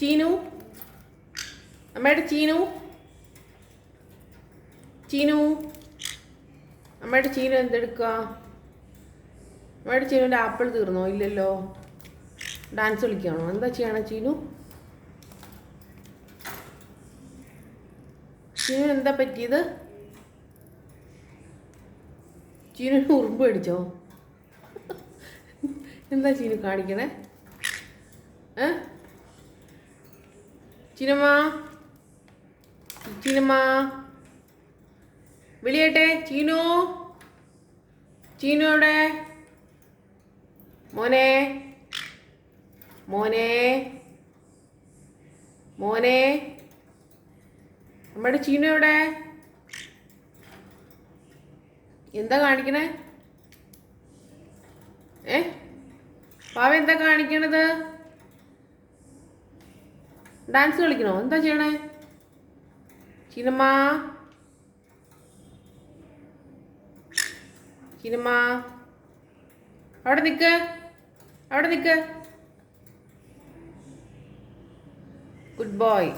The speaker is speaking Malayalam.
ചീനു. അമ്മയുടെ ചീനു. ചീനു. അമ്മയുടെ ചീനു എന്തെടുക്കുക അമ്മയുടെ ചീനുവിന്റെ ആപ്പിൾ തീർന്നോ? ഇല്ലല്ലോ. ഡാൻസ് കളിക്കുകയാണോ എന്താ ചെയ്യണം ചീനു? ചീനു എന്താ പറ്റിയത്? ചീനുവിന് ഉറുമ്പ് അടിച്ചോ എന്താ ചീനു കാണിക്കണേ? ഏ? ചീനമ്മ ചിനമ്മ വിളിയട്ടെ ചീനു. ചീനു എവിടെ? മോനെ. മോനെ. മോനെ. നമ്മുടെ ചീനു എവിടെ? എന്താ കാണിക്കണേ? ഏ? പാവ എന്താ കാണിക്കണത്? ഡാൻസ് കളിക്കണോ? എന്താ ചെയ്യണേ? ചീനമ്മ ചീനമ്മ അവിടെ നിൽക്ക് അവിടെ നിൽക്ക് ഗുഡ് ബോയ്